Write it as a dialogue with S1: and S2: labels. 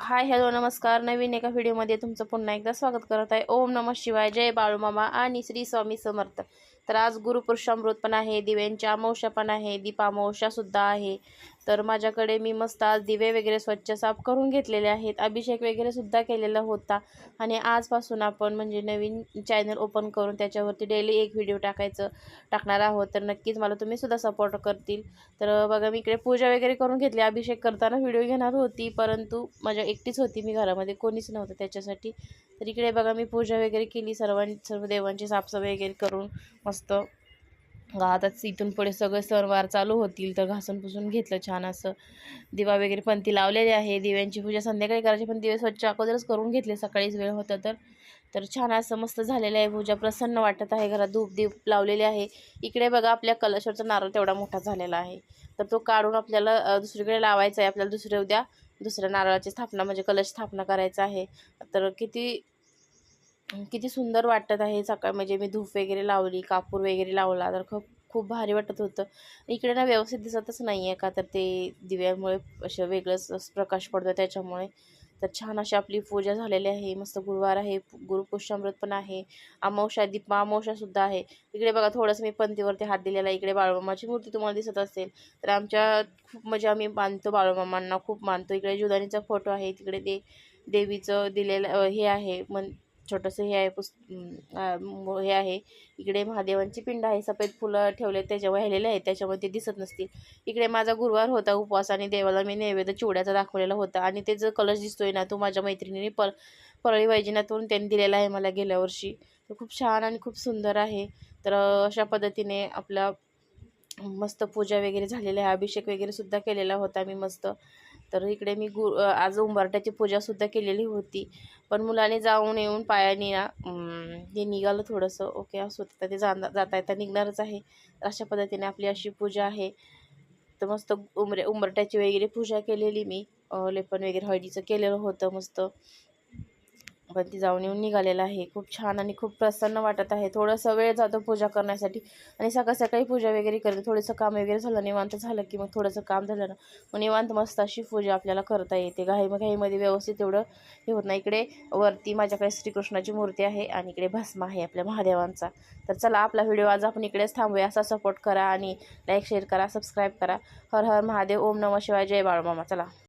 S1: Hi hello नमस्कार. नवीन एका व्हिडिओमध्ये तुमचं पुन्हा एकदा स्वागत करत आहे. ओम नमः शिवाय. जय बाळूमामा आणि श्री स्वामी समर्थ. तर आज गुरुपुरुषामृत पण आहे दिव्यांची अमावश्या पण आहे दीपामावस्यासुद्धा आहे. तर माझ्याकडे मी मस्त आज दिवे वगैरे स्वच्छ साफ करून घेतलेले आहेत. अभिषेक वगैरे सुद्धा केलेला होता. आणि आजपासून आपण म्हणजे नवीन चॅनल ओपन करून त्याच्यावरती डेली एक व्हिडिओ टाकायचं टाकणार आहोत. तर नक्कीच मला तुम्ही सुद्धा सपोर्ट करतील. तर बघा मी इकडे पूजा वगैरे करून घेतली. अभिषेक करताना व्हिडिओ घेणार होती परंतु माझ्या एकटीच होती. मी घरामध्ये कोणीच नव्हतं त्याच्यासाठी. तर इकडे बघा मी पूजा वगैरे केली. सर्वां सर्व देवांची साफसफाई वगैरे करून मस्त मस्त आता इथून पुढे सगळे सणवार चालू होतील तर घासून पुसून घेतलं छान असं. दिवा वगैरे पंथी लावलेली आहे. दिव्यांची पूजा संध्याकाळी करायची पण दिवे स्वच्छ अगोदरच करून घेतले सकाळीच वेळ होता तर. तर छान असं मस्त झालेलं आहे. पूजा प्रसन्न वाटत आहे. घरात धूप दीप लावलेले आहे. इकडे बघा आपल्या कलशवरचा नारळ तेवढा मोठा झालेला आहे. तर तो काढून आपल्याला दुसरीकडे लावायचा आहे. आपल्याला दुसऱ्या उद्या दुसऱ्या नारळाची स्थापना म्हणजे कलश स्थापना करायचा आहे. तर किती किती सुंदर वाटत आहे. सकाळ म्हणजे मी धूप वगैरे लावली कापूर वगैरे लावला तर खूप खूप भारी वाटत होतं. इकडे ना व्यवस्थित दिसतच नाही आहे का तर ते दिव्यामुळे असं वेगळंच प्रकाश पडतो त्याच्यामुळे. तर छान अशी आपली पूजा झालेली आहे. मस्त गुरुवार आहे गुरुपुष्यामृत पण आहे. अमावस्या दीपा अमावशासुद्धा आहे. इकडे बघा थोडंसं मी पंथीवरती हात दिलेला आहे. इकडे बाळूमामाची मूर्ती तुम्हाला दिसत असेल तर आमच्या खूप म्हणजे आम्ही मानतो बाळूमामांना खूप मानतो. इकडे जुदानीचा फोटो आहे. तिकडे ते देवीचं दिलेलं हे आहे. मन छोटंसं हे आहे पुस हे आहे. इकडे महादेवांची पिंड आहे सफेद फुलं ठेवले त्याच्या वाहिलेले आहेत त्याच्यामध्ये ते दिसत नसतील. इकडे माझा गुरुवार होता उपवास आणि देवाला मी नैवेद्य चिवड्याचा दाखवलेला होता. आणि ते जो कलश दिसतोय ना तो माझ्या मैत्रिणीने पर परळी वैजनाथवरून त्यांनी दिलेला आहे मला गेल्या वर्षी. तो खूप छान आणि खूप सुंदर आहे. तर अशा पद्धतीने आपला मस्त पूजा वगैरे झालेली आहे अभिषेक वगैरे सुद्धा केलेला होता मी मस्त. तर इकडे मी गु आज उंबरट्याची पूजासुद्धा केलेली होती. पण मुलाने जाऊन येऊन पायाने हे निघालं थोडंसं. ओके असं होतं तर ते जा जाता येता निघणारच आहे. तर अशा पद्धतीने आपली अशी पूजा आहे. तर मस्त उमरे उंबरट्याची वगैरे पूजा केलेली मी. लेपन वगैरे हळदीचं केलेलं होतं मस्त. पण ती जाऊन येऊन निघालेलं आहे. खूप छान आणि खूप प्रसन्न वाटत आहे. थोडासा वेळ जातो पूजा करण्यासाठी. आणि सकाळ सकाळी पूजा वगैरे करते थोडंसं काम वगैरे झालं निवांत झालं की मग थोडंसं काम झालं ना मग निवांत मस्त अशी पूजा आपल्याला करता येते. घाई घाईमध्ये व्यवस्थित एवढं हे होत नाही. इकडे वरती माझ्याकडे श्रीकृष्णाची मूर्ती आहे आणि इकडे भस्म आहे आपल्या महादेवांचा. तर चला आपला व्हिडिओ आज आपण इकडेच थांबूया. असा सपोर्ट करा आणि लाईक शेअर करा सबस्क्राईब करा. हर हर महादेव. ओम नमः शिवाय. जय बाळमामा. चला.